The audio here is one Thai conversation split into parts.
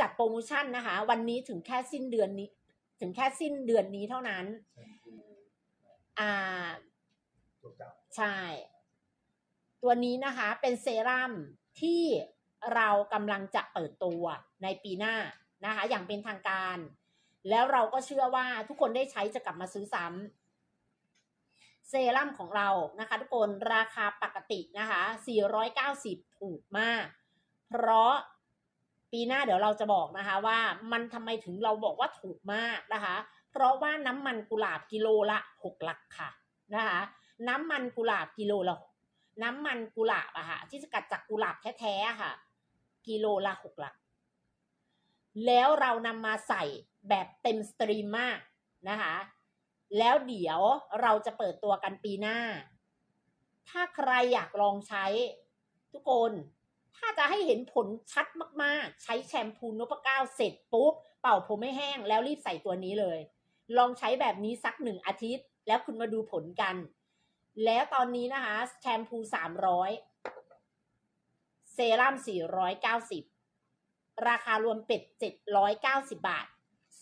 จัดโปรโมชั่นนะคะ วันนี้ถึงแค่สิ้นเดือนนี้ ถึงแค่สิ้นเดือนนี้เท่านั้นอ่าตัวเก่า ใช่ ตัวนี้นะคะ เป็นเซรั่มที่เรากำลังจะเปิดตัวในปีหน้านะคะ อย่างเป็นทางการ แล้วเราก็เชื่อว่าทุกคนได้ใช้จะกลับมาซื้อซ้ำเซรั่มของเรานะคะ ทุกคนราคาปกตินะคะ 490 ถูกมาก เพราะ ปีหน้าเดี๋ยวเราจะบอกนะคะว่ามันทำไมถึงเราบอกว่าถูกมากนะคะ เพราะว่าน้ำมันกุหลาบกิโลละ6หลักค่ะนะคะน้ำมันกุหลาบกิโลละน้ำมันกุหลาบอะค่ะที่สกัดจากกุหลาบแท้ๆค่ะ กิโลละหกหลัก แล้วเรานำมาใส่แบบเต็มสตรีมมากนะคะ แล้วเดี๋ยวเราจะเปิดตัวกันปีหน้า ถ้าใครอยากลองใช้ทุกคน ถ้าจะให้เห็นผลชัดมากๆ ใช้แชมพูนพเก้าเสร็จปุ๊บ เป่าผมไม่แห้งแล้วรีบใส่ตัวนี้เลย ลองใช้แบบนี้สักหนึ่งอาทิตย์ แล้วคุณมาดูผลกัน แล้วตอนนี้นะคะ แชมพูสามร้อยเซรั่มสี่ร้อยเก้าสิบราคารวมเป็ดเจ็ดร้อยเก้าสิบาท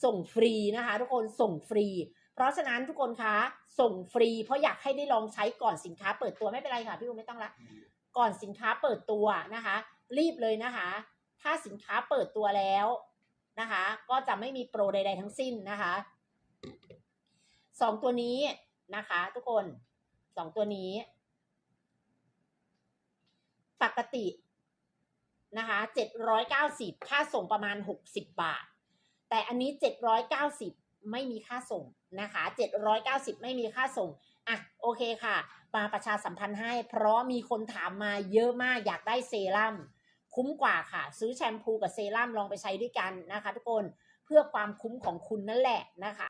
ส่งฟรีนะคะ ทุกคนส่งฟรี เพราะฉะนั้นทุกคนคะส่งฟรี เพราะอยากให้ได้ลองใช้ก่อนสินค้าเปิดตัวไม่เป็นไรค่ะพี่อูไม่ต้องละ ก่อนสินค้าเปิดตัวนะคะ รีบเลยนะคะ ถ้าสินค้าเปิดตัวแล้วนะคะ ก็จะไม่มีโปรใด ๆ ทั้งสิ้นนะคะสองตัวนี้นะคะ ทุกคนสองตัวนี้ ปกตินะคะเจ็ดร้อยเก้าสิบค่าส่งประมาณหกสิบบาท แต่อันนี้เจ็ดร้อยเก้าสิบไม่มีค่าส่งนะคะเจ็ดร้อยเก้าสิบไม่มีค่าส่ง อะโอเคค่ะ มาประชาสัมพันธ์ให้ เพราะมีคนถามมาเยอะมากอยากได้เซรั่มคุ้มกว่าค่ะ ซื้อแชมพูกับเซรั่มลองไปใช้ด้วยกันนะคะ ทุกคนเพื่อความคุ้มของคุณนั่นแหละนะคะ